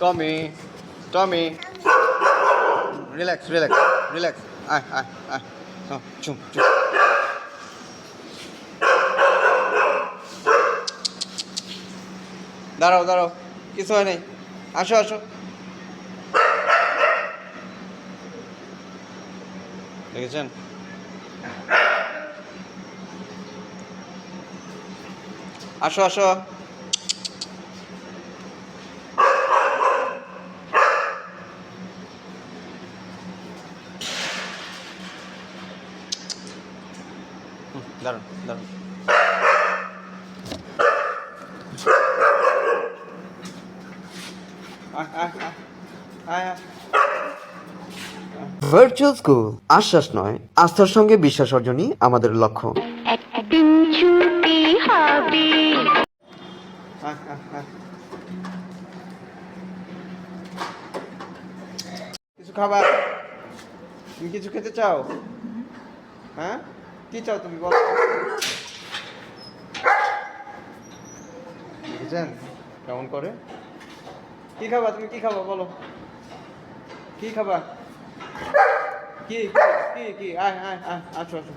Tommy Tommy relax relax relax আয় আয় আয় চুম চুম দাঁড়াও দাঁড়াও কিছু হয় নাই আসো আসো দেখেছেন আসো আসো আয় আয় ভার্চুয়াল স্কুল আশ্বাস নয় আস্থার সঙ্গে বিশ্বাস অর্জনই আমাদের লক্ষ্য। একদিন ছুটি হবে। কিছু খাবার? তুমি কিছু খেতে চাও? হ্যাঁ? কি চাও তুমি বলো। দেখেছেন কেমন করে? কি খাবা তুমি? কি খাবা বলো। কি খাবা? কি কি কি? আয় আয় আয় আসো আসো।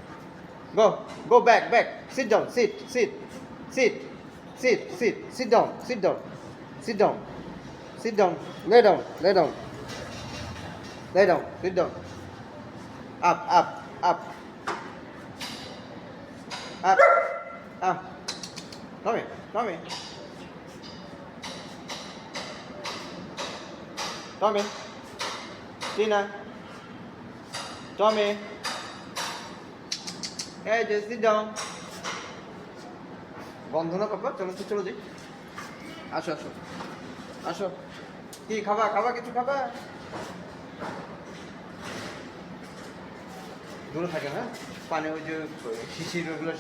Go go back back sit down sit sit sit sit sit sit down sit down sit down sit down lay down lay down lay down sit down up up up up up Tommy, Tommy. Tommy. Tina. Tommy. Hey, just sit down. বন্ধ না পাপা চলো তো চলো যাই আসো আসো আসো কি খাবা খাবা কিছু খাবা দূরে থাকে না? পানি ওই যে শিশির, ওগুলো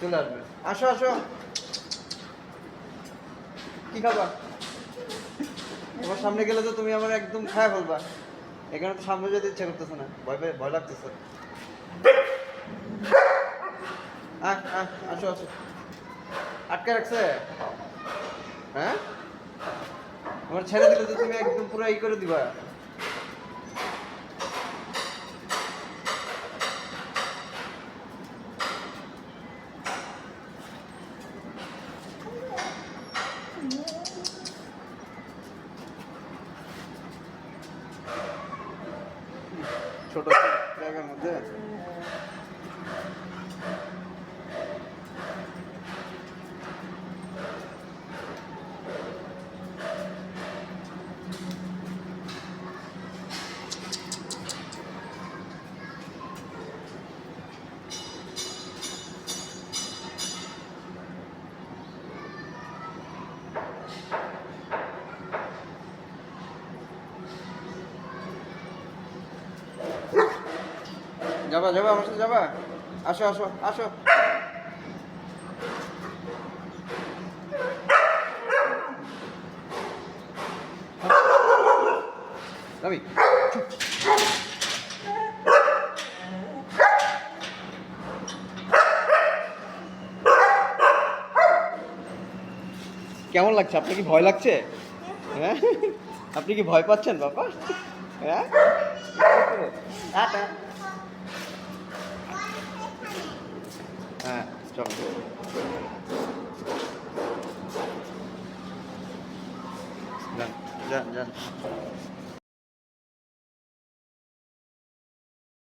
চলে আসবে। আসো আসো। কি খাবা? তোমার সামনে গেলে তো তুমি আমার একদম খায় ফেলবা। এখানে তো সামনে যেতে ইচ্ছা করতেছে না। ভয় ভয় লাগতেছে। আসো আসো। আটকে রাখছে? হ্যাঁ? আমার ছেড়ে দিলে তো তুমি একদম পুরো ই করে দিবা। ছোট জায়গার মধ্যে যাবা যাবা, আমার সাথে যাবা। আসো আসো আসো। রবি কেমন লাগছে? আপনার কি ভয় লাগছে? হ্যাঁ? আপনি কি ভয় পাচ্ছেন, বাবা? হ্যাঁ? হ্যাঁ চলো যান যান যান